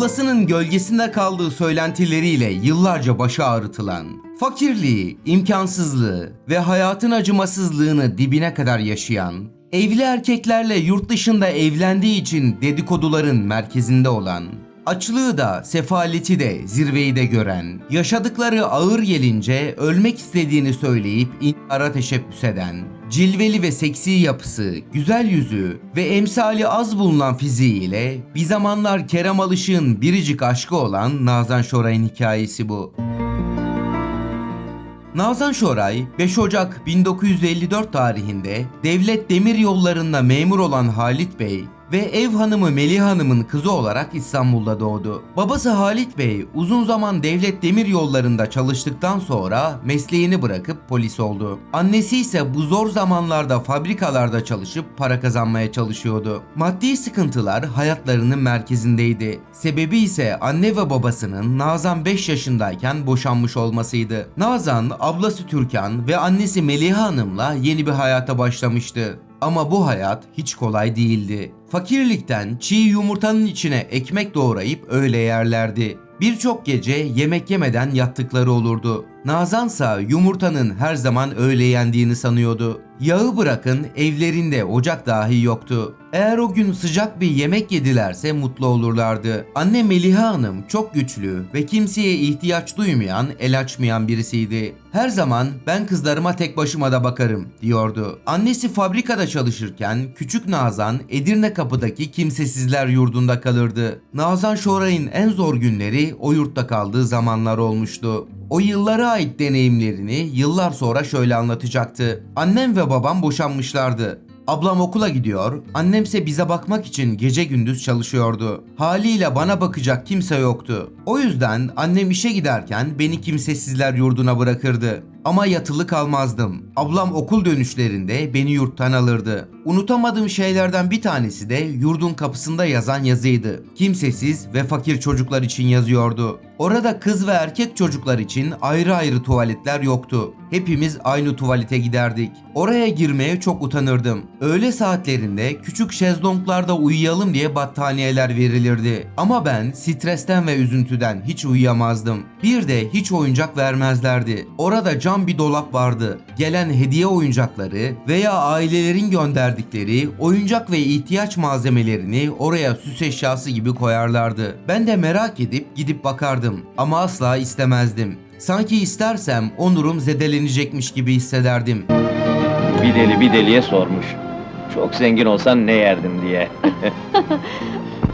ablasının gölgesinde kaldığı söylentileriyle yıllarca başı ağrıtılan, fakirliği, imkansızlığı ve hayatın acımasızlığını dibine kadar yaşayan, evli erkeklerle yurt dışında evlendiği için dedikoduların merkezinde olan, açlığı da sefaleti de zirveyi de gören, yaşadıkları ağır gelince ölmek istediğini söyleyip intihara teşebbüs eden, cilveli ve seksi yapısı, güzel yüzü ve emsali az bulunan fiziğiyle bir zamanlar Kerem Alışık'ın biricik aşkı olan Nazan Şoray'ın hikayesi bu. Nazan Şoray 5 Ocak 1954 tarihinde devlet demir yollarında memur olan Halit Bey ve ev hanımı Melih Hanım'ın kızı olarak İstanbul'da doğdu. Babası Halit Bey uzun zaman devlet demir yollarında çalıştıktan sonra mesleğini bırakıp polis oldu. Annesi ise bu zor zamanlarda fabrikalarda çalışıp para kazanmaya çalışıyordu. Maddi sıkıntılar hayatlarının merkezindeydi. Sebebi ise anne ve babasının Nazan 5 yaşındayken boşanmış olmasıydı. Nazan, ablası Türkan ve annesi Meliha Hanım'la yeni bir hayata başlamıştı. Ama bu hayat hiç kolay değildi. Fakirlikten çiğ yumurtanın içine ekmek doğrayıp öyle yerlerdi. Birçok gece yemek yemeden yattıkları olurdu. Nazansa yumurtanın her zaman öyle yendiğini sanıyordu. Yağı bırakın evlerinde ocak dahi yoktu. Eğer o gün sıcak bir yemek yedilerse mutlu olurlardı. Anne Meliha Hanım çok güçlü ve kimseye ihtiyaç duymayan, el açmayan birisiydi. Her zaman ben kızlarıma tek başıma da bakarım diyordu. Annesi fabrikada çalışırken küçük Nazan Edirne kapıdaki kimsesizler yurdunda kalırdı. Nazan Şoray'ın en zor günleri o yurtta kaldığı zamanlar olmuştu. O yıllara ait deneyimlerini yıllar sonra şöyle anlatacaktı. Annem ve babam boşanmışlardı. Ablam okula gidiyor, annemse bize bakmak için gece gündüz çalışıyordu. Haliyle bana bakacak kimse yoktu. O yüzden annem işe giderken beni kimsesizler yurduna bırakırdı. Ama yatılı kalmazdım. Ablam okul dönüşlerinde beni yurttan alırdı. Unutamadığım şeylerden bir tanesi de yurdun kapısında yazan yazıydı. Kimsesiz ve fakir çocuklar için yazıyordu. Orada kız ve erkek çocuklar için ayrı ayrı tuvaletler yoktu. Hepimiz aynı tuvalete giderdik. Oraya girmeye çok utanırdım. Öğle saatlerinde küçük şezlonglarda uyuyalım diye battaniyeler verilirdi. Ama ben stresten ve üzüntüden hiç uyuyamazdım. Bir de hiç oyuncak vermezlerdi. Orada cam bir dolap vardı. Gelen hediye oyuncakları veya ailelerin gönderdikleri oyuncak ve ihtiyaç malzemelerini oraya süs eşyası gibi koyarlardı. Ben de merak edip gidip bakardım ama asla istemezdim. Sanki istersem onurum zedelenecekmiş gibi hissederdim. Bir deli bir deliye sormuş. Çok zengin olsan ne yerdim diye.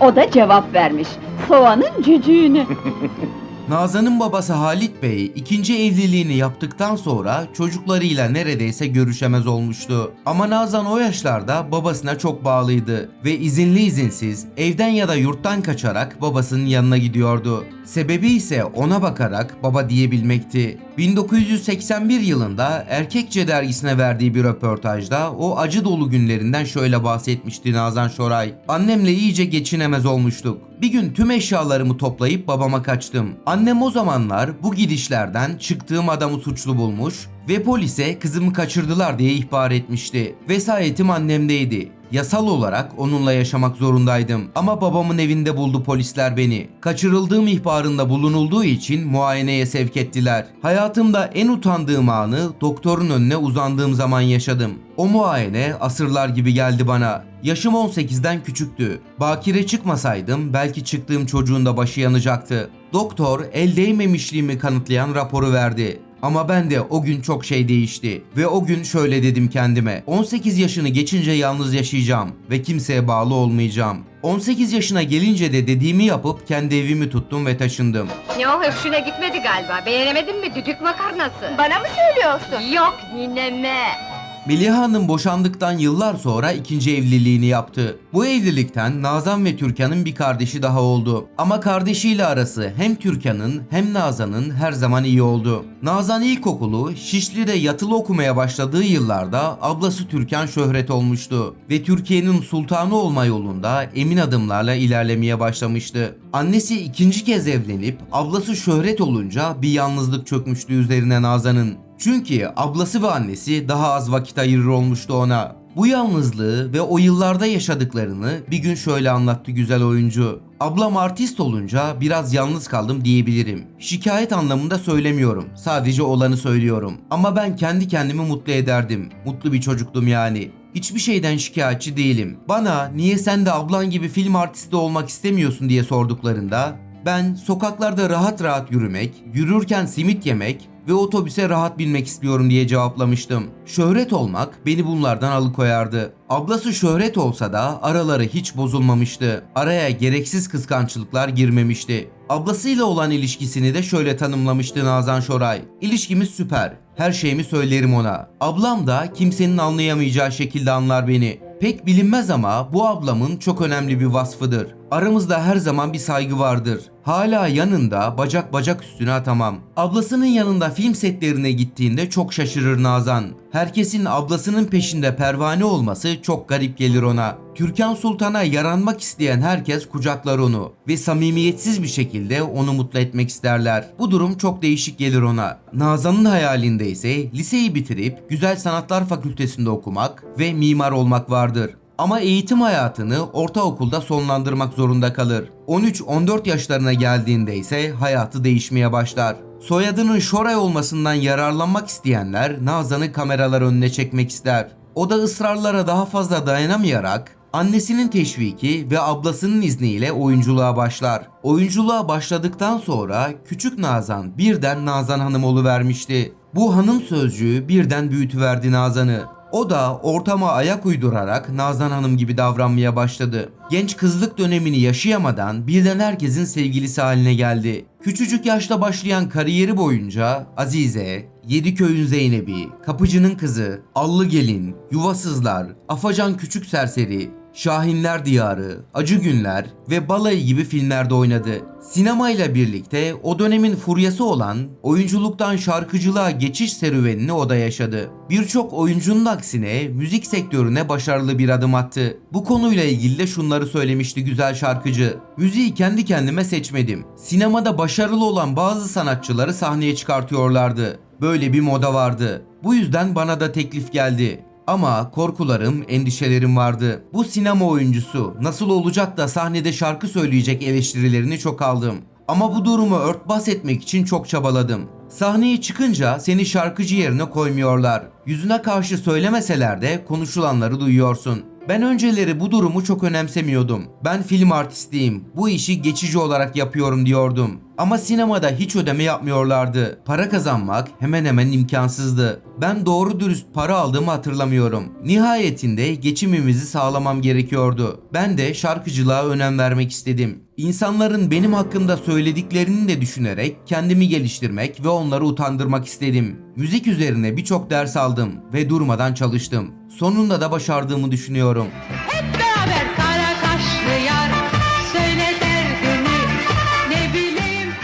O da cevap vermiş. Soğanın cücüğünü. Nazan'ın babası Halit Bey ikinci evliliğini yaptıktan sonra çocuklarıyla neredeyse görüşemez olmuştu. Ama Nazan o yaşlarda babasına çok bağlıydı ve izinli izinsiz evden ya da yurttan kaçarak babasının yanına gidiyordu. Sebebi ise ona bakarak baba diyebilmekti. 1981 yılında Erkekçe dergisine verdiği bir röportajda o acı dolu günlerinden şöyle bahsetmişti Nazan Şoray. Annemle iyice geçinemez olmuştuk. Bir gün tüm eşyalarımı toplayıp babama kaçtım. Annem o zamanlar bu gidişlerden çıktığım adamı suçlu bulmuş ve polise kızımı kaçırdılar diye ihbar etmişti. Vesayetim annemdeydi. Yasal olarak onunla yaşamak zorundaydım ama babamın evinde buldu polisler beni. Kaçırıldığım ihbarında bulunulduğu için muayeneye sevk ettiler. Hayatımda en utandığım anı doktorun önüne uzandığım zaman yaşadım. O muayene asırlar gibi geldi bana. Yaşım 18'den küçüktü. Bakire çıkmasaydım belki çıktığım çocuğun da başı yanacaktı. Doktor el değmemişliğimi kanıtlayan raporu verdi. Ama ben de o gün çok şey değişti ve o gün şöyle dedim kendime. 18 yaşını geçince yalnız yaşayacağım ve kimseye bağlı olmayacağım. 18 yaşına gelince de dediğimi yapıp kendi evimi tuttum ve taşındım. Ne o hoşuna gitmedi galiba. Beğenemedin mi düdük makarnası? Bana mı söylüyorsun? Yok nineme. Melih Hanım boşandıktan yıllar sonra ikinci evliliğini yaptı. Bu evlilikten Nazan ve Türkan'ın bir kardeşi daha oldu. Ama kardeşiyle arası hem Türkan'ın hem Nazan'ın her zaman iyi oldu. Nazan ilkokulu Şişli'de yatılı okumaya başladığı yıllarda ablası Türkan şöhret olmuştu ve Türkiye'nin sultanı olma yolunda emin adımlarla ilerlemeye başlamıştı. Annesi ikinci kez evlenip ablası şöhret olunca bir yalnızlık çökmüştü üzerine Nazan'ın. Çünkü ablası ve annesi daha az vakit ayırır olmuştu ona. Bu yalnızlığı ve o yıllarda yaşadıklarını bir gün şöyle anlattı güzel oyuncu. Ablam artist olunca biraz yalnız kaldım diyebilirim. Şikayet anlamında söylemiyorum. Sadece olanı söylüyorum. Ama ben kendi kendimi mutlu ederdim. Mutlu bir çocuktum yani. Hiçbir şeyden şikayetçi değilim. Bana niye sen de ablan gibi film artisti olmak istemiyorsun diye sorduklarında ben sokaklarda rahat rahat yürümek, yürürken simit yemek ve otobüse rahat binmek istiyorum diye cevaplamıştım. Şöhret olmak beni bunlardan alıkoyardı. Ablası şöhret olsa da araları hiç bozulmamıştı. Araya gereksiz kıskançlıklar girmemişti. Ablasıyla olan ilişkisini de şöyle tanımlamıştı Nazan Şoray. İlişkimiz süper. Her şeyimi söylerim ona. Ablam da kimsenin anlayamayacağı şekilde anlar beni. Pek bilinmez ama bu ablamın çok önemli bir vasfıdır. Aramızda her zaman bir saygı vardır. Hala yanında bacak bacak üstüne atamam. Ablasının yanında film setlerine gittiğinde çok şaşırır Nazan. Herkesin ablasının peşinde pervane olması çok garip gelir ona. Türkan Sultan'a yaranmak isteyen herkes kucaklar onu ve samimiyetsiz bir şekilde onu mutlu etmek isterler. Bu durum çok değişik gelir ona. Nazan'ın hayalinde ise liseyi bitirip Güzel Sanatlar Fakültesinde okumak ve mimar olmak vardır. Ama eğitim hayatını ortaokulda sonlandırmak zorunda kalır. 13-14 yaşlarına geldiğinde ise hayatı değişmeye başlar. Soyadının Şoray olmasından yararlanmak isteyenler Nazan'ı kameralar önüne çekmek ister. O da ısrarlara daha fazla dayanamayarak annesinin teşviki ve ablasının izniyle oyunculuğa başlar. Oyunculuğa başladıktan sonra küçük Nazan birden Nazan Hanım vermişti. Bu hanım sözcüğü birden büyütüverdi Nazan'ı. O da ortama ayak uydurarak Nazan Hanım gibi davranmaya başladı. Genç kızlık dönemini yaşayamadan birden herkesin sevgilisi haline geldi. Küçücük yaşta başlayan kariyeri boyunca Azize, Yediköy'ün Zeynep'i, Kapıcı'nın kızı, Allı Gelin, Yuvasızlar, Afacan Küçük Serseri, Şahinler Diyarı, Acı Günler ve Balayı gibi filmlerde oynadı. Sinemayla birlikte o dönemin furyası olan oyunculuktan şarkıcılığa geçiş serüvenini o da yaşadı. Birçok oyuncunun aksine müzik sektörüne başarılı bir adım attı. Bu konuyla ilgili de şunları söylemişti güzel şarkıcı. Müziği kendi kendime seçmedim. Sinemada başarılı olan bazı sanatçıları sahneye çıkartıyorlardı. Böyle bir moda vardı. Bu yüzden bana da teklif geldi. Ama korkularım, endişelerim vardı. Bu sinema oyuncusu nasıl olacak da sahnede şarkı söyleyecek eleştirilerini çok aldım. Ama bu durumu örtbas etmek için çok çabaladım. Sahneye çıkınca seni şarkıcı yerine koymuyorlar. Yüzüne karşı söylemeseler de konuşulanları duyuyorsun. Ben önceleri bu durumu çok önemsemiyordum. Ben film artistiyim. Bu işi geçici olarak yapıyorum diyordum. Ama sinemada hiç ödeme yapmıyorlardı. Para kazanmak hemen hemen imkansızdı. Ben doğru dürüst para aldığımı hatırlamıyorum. Nihayetinde geçimimizi sağlamam gerekiyordu. Ben de şarkıcılığa önem vermek istedim. İnsanların benim hakkımda söylediklerini de düşünerek kendimi geliştirmek ve onları utandırmak istedim. Müzik üzerine birçok ders aldım ve durmadan çalıştım. Sonunda da başardığımı düşünüyorum.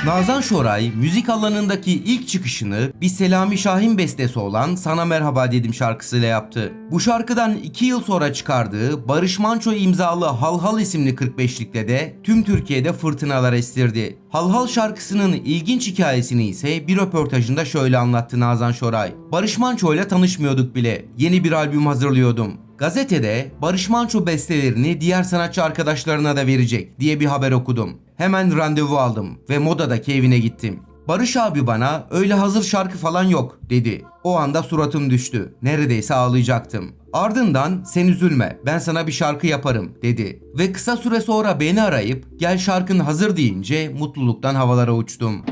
Nazan Şoray müzik alanındaki ilk çıkışını bir Selami Şahin bestesi olan Sana Merhaba Dedim şarkısıyla yaptı. Bu şarkıdan 2 yıl sonra çıkardığı Barış Manço imzalı Hal Hal isimli 45'likte de tüm Türkiye'de fırtınalar estirdi. Hal Hal şarkısının ilginç hikayesini ise bir röportajında şöyle anlattı Nazan Şoray. Barış Manço ile tanışmıyorduk bile. Yeni bir albüm hazırlıyordum. Gazetede Barış Manço bestelerini diğer sanatçı arkadaşlarına da verecek diye bir haber okudum. Hemen randevu aldım ve modadaki evine gittim. Barış abi bana öyle hazır şarkı falan yok dedi. O anda suratım düştü. Neredeyse ağlayacaktım. Ardından sen üzülme ben sana bir şarkı yaparım dedi. Ve kısa süre sonra beni arayıp gel şarkın hazır deyince mutluluktan havalara uçtum.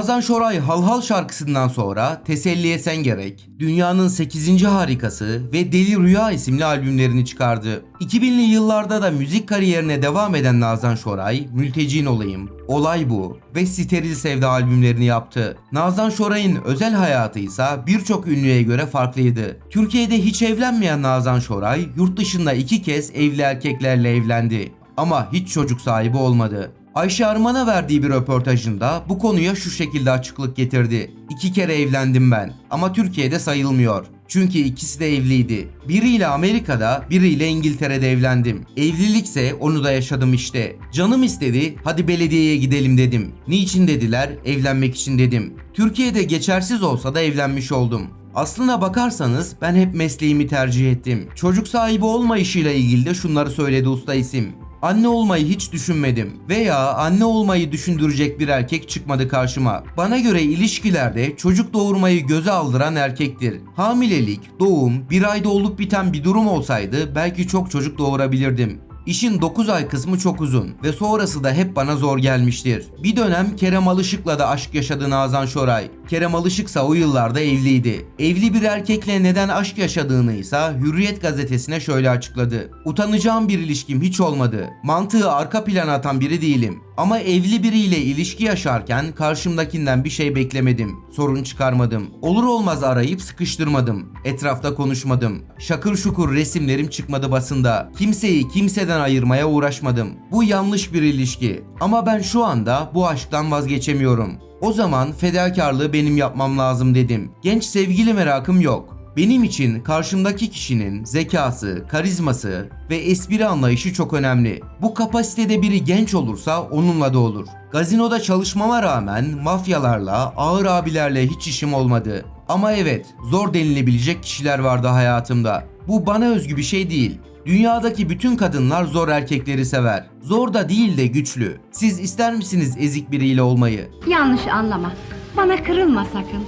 Nazan Şoray Hal Hal şarkısından sonra Teselliye Sen Gerek, Dünyanın 8. Harikası ve Deli Rüya isimli albümlerini çıkardı. 2000'li yıllarda da müzik kariyerine devam eden Nazan Şoray, Mültecin Olayım, Olay Bu ve Steril Sevda albümlerini yaptı. Nazan Şoray'ın özel hayatı ise birçok ünlüye göre farklıydı. Türkiye'de hiç evlenmeyen Nazan Şoray, yurt dışında iki kez evli erkeklerle evlendi. Ama hiç çocuk sahibi olmadı. Ayşe Arman'a verdiği bir röportajında bu konuya şu şekilde açıklık getirdi. İki kere evlendim ben ama Türkiye'de sayılmıyor. Çünkü ikisi de evliydi. Biriyle Amerika'da, biriyle İngiltere'de evlendim. Evlilikse onu da yaşadım işte. Canım istedi, hadi belediyeye gidelim dedim. Niçin dediler, evlenmek için dedim. Türkiye'de geçersiz olsa da evlenmiş oldum. Aslına bakarsanız ben hep mesleğimi tercih ettim. Çocuk sahibi olmayışıyla ilgili de şunları söyledi usta isim. Anne olmayı hiç düşünmedim veya anne olmayı düşündürecek bir erkek çıkmadı karşıma. Bana göre ilişkilerde çocuk doğurmayı göze aldıran erkektir. Hamilelik, doğum, bir ayda olup biten bir durum olsaydı belki çok çocuk doğurabilirdim. İşin 9 ay kısmı çok uzun ve sonrası da hep bana zor gelmiştir. Bir dönem Kerem Alışık'la da aşk yaşadı Nazan Şoray. Kerem Alışıksa o yıllarda evliydi. Evli bir erkekle neden aşk yaşadığını ise Hürriyet gazetesine şöyle açıkladı. Utanacağım bir ilişkim hiç olmadı. Mantığı arka plana atan biri değilim. Ama evli biriyle ilişki yaşarken karşımdakinden bir şey beklemedim. Sorun çıkarmadım. Olur olmaz arayıp sıkıştırmadım. Etrafta konuşmadım. Şakır şukur resimlerim çıkmadı basında. Kimseyi kimseden ayırmaya uğraşmadım. Bu yanlış bir ilişki. Ama ben şu anda bu aşktan vazgeçemiyorum. O zaman fedakarlığı benim yapmam lazım dedim. Genç sevgili merakım yok. Benim için karşımdaki kişinin zekası, karizması ve espri anlayışı çok önemli. Bu kapasitede biri genç olursa onunla da olur. Gazinoda çalışmama rağmen mafyalarla, ağır abilerle hiç işim olmadı. Ama evet, zor denilebilecek kişiler vardı hayatımda. Bu bana özgü bir şey değil. Dünyadaki bütün kadınlar zor erkekleri sever. Zor da değil de güçlü. Siz ister misiniz ezik biriyle olmayı? Yanlış anlama. Bana kırılma sakın.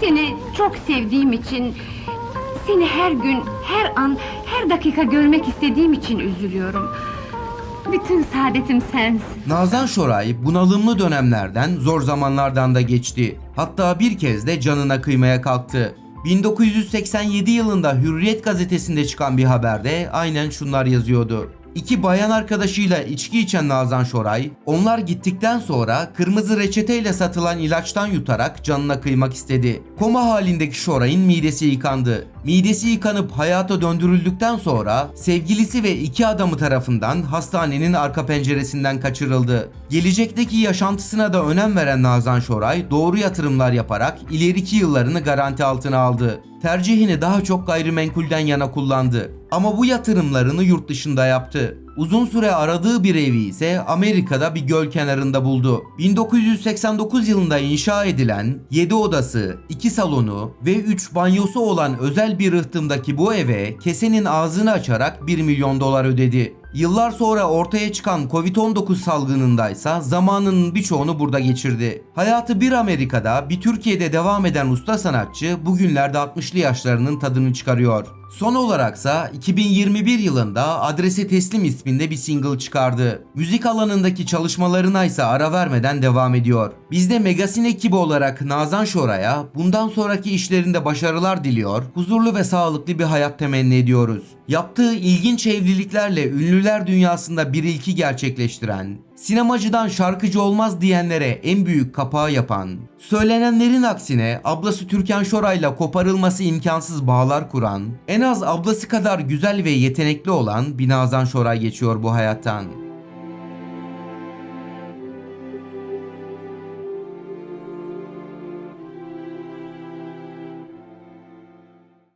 Seni çok sevdiğim için... Seni her gün, her an, her dakika görmek istediğim için üzülüyorum. Bütün saadetim sensin. Nazan Şoray bunalımlı dönemlerden, zor zamanlardan da geçti. Hatta bir kez de canına kıymaya kalktı. 1987 yılında Hürriyet gazetesinde çıkan bir haberde aynen şunlar yazıyordu. İki bayan arkadaşıyla içki içen Nazan Şoray, onlar gittikten sonra kırmızı reçeteyle satılan ilaçtan yutarak canına kıymak istedi. Koma halindeki Şoray'ın midesi yıkandı. Midesi yıkanıp hayata döndürüldükten sonra sevgilisi ve iki adamı tarafından hastanenin arka penceresinden kaçırıldı. Gelecekteki yaşantısına da önem veren Nazan Şoray doğru yatırımlar yaparak ileriki yıllarını garanti altına aldı. Tercihini daha çok gayrimenkulden yana kullandı. Ama bu yatırımlarını yurt dışında yaptı. Uzun süre aradığı bir evi ise Amerika'da bir göl kenarında buldu. 1989 yılında inşa edilen 7 odası, 2 salonu ve 3 banyosu olan özel bir rıhtımdaki bu eve kesenin ağzını açarak 1 milyon dolar ödedi. Yıllar sonra ortaya çıkan Covid-19 salgınındaysa zamanının birçoğunu burada geçirdi. Hayatı bir Amerika'da bir Türkiye'de devam eden usta sanatçı bugünlerde 60'lı yaşlarının tadını çıkarıyor. Son olaraksa 2021 yılında Adrese Teslim isminde bir single çıkardı. Müzik alanındaki çalışmalarına ise ara vermeden devam ediyor. Biz de Megasin ekibi olarak Nazan Şoray'a bundan sonraki işlerinde başarılar diliyor, huzurlu ve sağlıklı bir hayat temenni ediyoruz. Yaptığı ilginç evliliklerle ünlüler dünyasında bir ilki gerçekleştiren, sinemacıdan şarkıcı olmaz diyenlere en büyük kapağı yapan, söylenenlerin aksine ablası Türkan Şoray'la koparılması imkansız bağlar kuran, en az ablası kadar güzel ve yetenekli olan bir Nazan Şoray geçiyor bu hayattan.